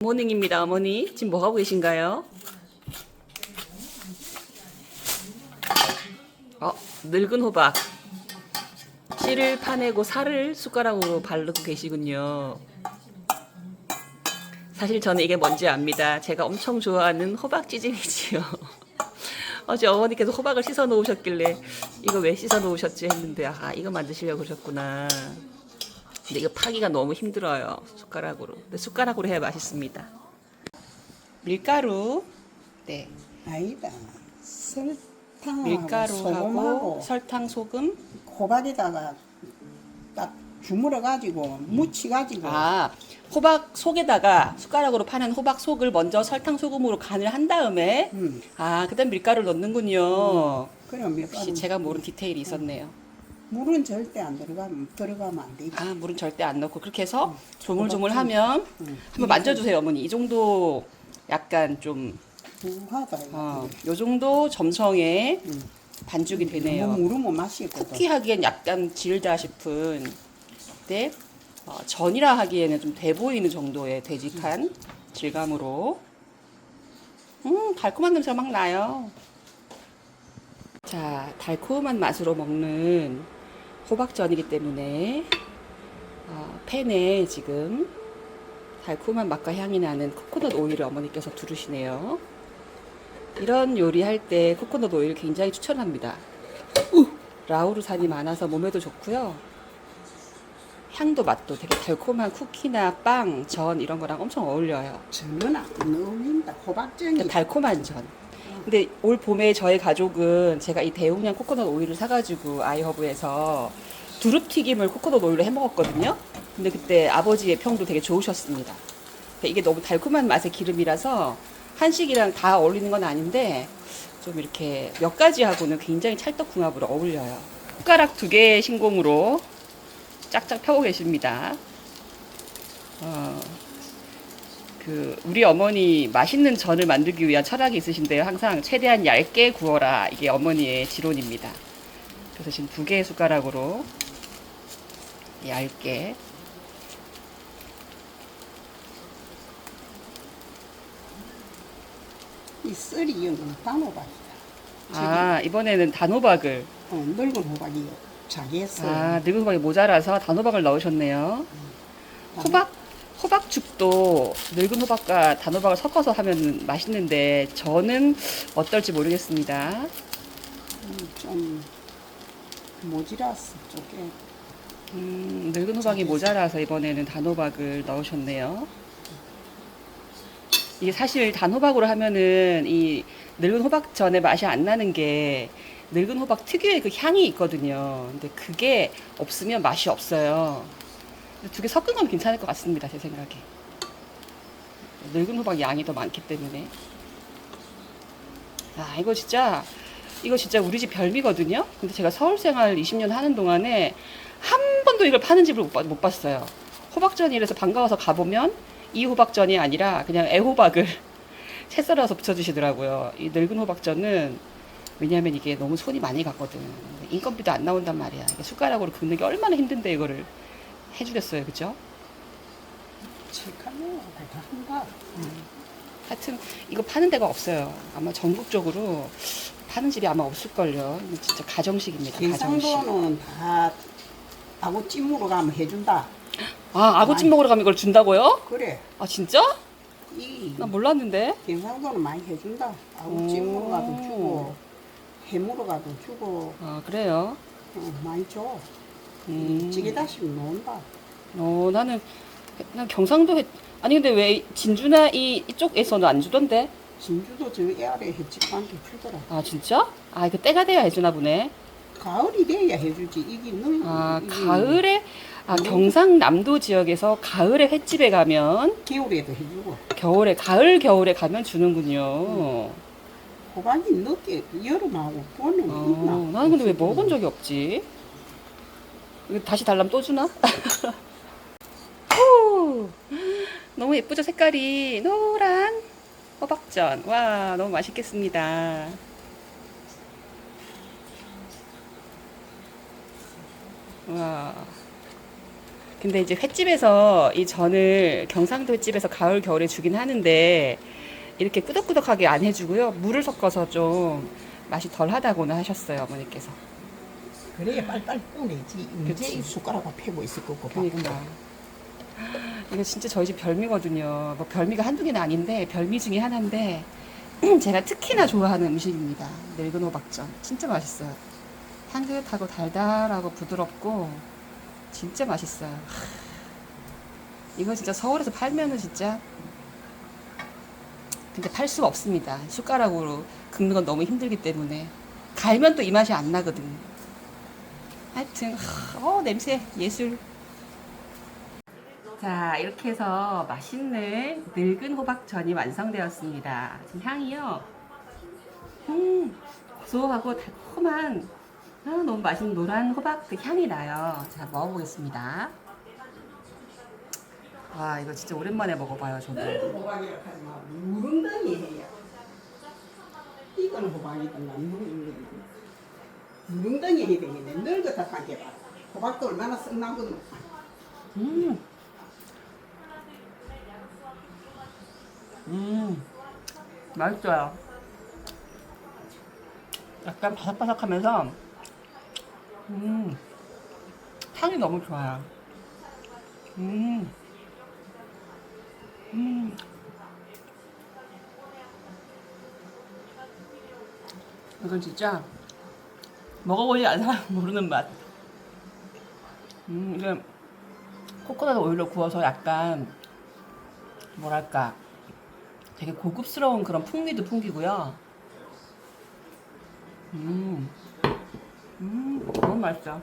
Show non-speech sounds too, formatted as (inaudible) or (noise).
모닝입니다, 어머니. 지금 뭐 하고 계신가요? 어, 늙은 호박. 씨를 파내고 살을 숟가락으로 바르고 계시군요. 사실 저는 이게 뭔지 압니다. 제가 엄청 좋아하는 호박 찌짐이지요. (laughs) 어제 어머니께서 호박을 씻어 놓으셨길래 이거 왜 씻어 놓으셨지 했는데 아 이거 만드시려고 그러셨구나. 근데 이거 파기가 너무 힘들어요. 숟가락으로. 근데 숟가락으로 해야 맛있습니다. 밀가루, 네, 아니다. 설탕하고 밀가루하고 소금하고 설탕, 소금. 호박에다가 딱 주물어 가지고 무치 가지고 아, 호박 속에다가 숟가락으로 파는 호박 속을 먼저 설탕, 소금으로 간을 한 다음에 음. 아, 그다음 밀가루를 넣는군요. 그럼 역시 밀가루 제가 모르는 디테일이 있었네요. 물은 절대 안 들어가면 들어가면 안 되지. 아, 물은 절대 안 넣고 그렇게 해서 조물조물하면 음. 한번 만져주세요, 어머니. 이 정도 약간 좀 부하다. 어, 요 정도 점성에 음. 반죽이 되네요. 너무 무르면 맛이 있거든. 쿠키 하기엔 약간 질다 싶은 때 어, 전이라 하기에는 좀 돼 보이는 정도의 되직한 질감으로 음 달콤한 냄새가 막 나요. 자 달콤한 맛으로 먹는 호박전이기 때문에 어, 팬에 지금 달콤한 맛과 향이 나는 코코넛 오일을 어머니께서 두르시네요. 이런 요리할 때 코코넛 오일 굉장히 추천합니다. 라우르산이 많아서 몸에도 좋고요. 향도 맛도 되게 달콤한 쿠키나 빵, 전 이런 거랑 엄청 어울려요. 저는 안 어울린다. 호박전이 달콤한 전. 근데 올 봄에 저희 가족은 제가 이 대용량 코코넛 오일을 사가지고 아이허브에서 두릅 튀김을 코코넛 오일로 해 먹었거든요. 근데 그때 아버지의 평도 되게 좋으셨습니다. 이게 너무 달콤한 맛의 기름이라서 한식이랑 다 어울리는 건 아닌데 좀 이렇게 몇 가지 하고는 굉장히 찰떡궁합으로 어울려요. 숟가락 두 개의 신공으로 짝짝 펴고 계십니다. 어, 그 우리 어머니 맛있는 전을 만들기 위한 철학이 있으신데요. 항상 최대한 얇게 구워라 이게 어머니의 지론입니다. 그래서 지금 두 개의 숟가락으로 얇게 이 썰이 이건 단호박이다. 아 이번에는 단호박을 어, 늙은 호박이 자기했어. 아 늙은 호박이 모자라서 단호박을 넣으셨네요. 호박 호박죽도 늙은 호박과 단호박을 섞어서 하면 맛있는데 저는 어떨지 모르겠습니다. 음, 좀 모지라스 쪽에 음, 늙은 호박이 모자라서 이번에는 단호박을 넣으셨네요. 이게 사실 단호박으로 하면은 이 늙은 호박전의 맛이 안 나는 게 늙은 호박 특유의 그 향이 있거든요. 근데 그게 없으면 맛이 없어요. 두 개 섞은 건 괜찮을 것 같습니다. 제 생각에. 늙은 호박 양이 더 많기 때문에. 아, 이거 진짜, 이거 진짜 우리 집 별미거든요? 근데 제가 서울 생활 20년 하는 동안에 한 번도 이걸 파는 집을 못, 봤- 못 봤어요. 호박전이라서 반가워서 가보면 이 호박전이 아니라 그냥 애호박을 (laughs) 채 썰어서 붙여주시더라고요. 이 늙은 호박전은 왜냐면 이게 너무 손이 많이 갔거든. 인건비도 안 나온단 말이야. 숟가락으로 긁는 게 얼마나 힘든데 이거를 해주겠어요. 그죠? 칠카네요. 한다. 하여튼 이거 파는 데가 없어요. 아마 전국적으로 파는 집이 아마 없을걸요. 이거 진짜 가정식입니다. 가정식. 경상도는 다 아구 찜으로 가면 해준다. 아, 아구찜 먹으러 가면 이걸 준다고요? 그래. 아, 진짜? 이 나 몰랐는데. 경상도는 많이 해준다. 아구 찜으로 오. 가도 주고 해무로 가도 주고 아, 그래요? 어, 많이 줘. 음. 찌개 다시면 놓은다. 어, 나는, 난 경상도 해, 아니, 근데 왜 진주나 이, 이쪽에서는 안 주던데? 진주도 저 애아래 횟집한테 주더라. 아, 진짜? 아, 이거 때가 돼야 해주나 보네. 가을이 돼야 해주지. 이게 너 아, 이게 가을에, 아, 음. 경상남도 지역에서 가을에 횟집에 가면, 겨울에도 해주고 겨울에, 가을, 겨울에 가면 주는군요. 호박이 늦게 여름하고 봄에 있나? 어, 나는 근데 왜 먹은 적이 없지? 다시 달라면 또 주나? (laughs) 오, 너무 예쁘죠 색깔이 노란 호박전 와 너무 맛있겠습니다 와 근데 이제 횟집에서 이 전을 경상도 횟집에서 가을 겨울에 주긴 하는데 이렇게 꾸덕꾸덕하게 안 해주고요. 물을 섞어서 좀 맛이 덜하다고는 하셨어요 어머니께서. 그래야 빨리빨리 꺼내지. 이제 그치. 이 숟가락을 패고 있을 거고. 그러니까 이거 진짜 저희 집 별미거든요. 뭐 별미가 한두 개는 아닌데 별미 중에 하나인데 (clears throat) 제가 특히나 좋아하는 음식입니다. 늙은 호박전 진짜 맛있어요. 향긋하고 달달하고 부드럽고 진짜 맛있어요. 하, 이거 진짜 서울에서 팔면은 진짜 근데 팔 수가 없습니다. 숟가락으로 긁는 건 너무 힘들기 때문에 갈면 또 이 맛이 안 나거든. 하여튼 하, 어 냄새 예술. 자 이렇게 해서 맛있는 늙은 호박전이 완성되었습니다. 지금 향이요. 음 고소하고 달콤한 아, 너무 맛있는 노란 호박 그 향이 나요. 자 먹어보겠습니다. 와 이거 진짜 오랜만에 먹어봐요 저도. 호박이라 하지 마. 무릉덩이 해야. 이거는 호박이다. 난 무릉덩이. 해야 되겠네. 늙었다 상게 봐. 호박도 얼마나 썩나거든. 음. 음. 맛있어요. 약간 바삭바삭하면서, 음. 향이 너무 좋아요. 음. 음. 이건 진짜 먹어보지 않은 사람 모르는 맛. 음, 이게 코코넛 오일로 구워서 약간 뭐랄까 되게 고급스러운 그런 풍미도 풍기고요. 음, 음, 너무 맛있어.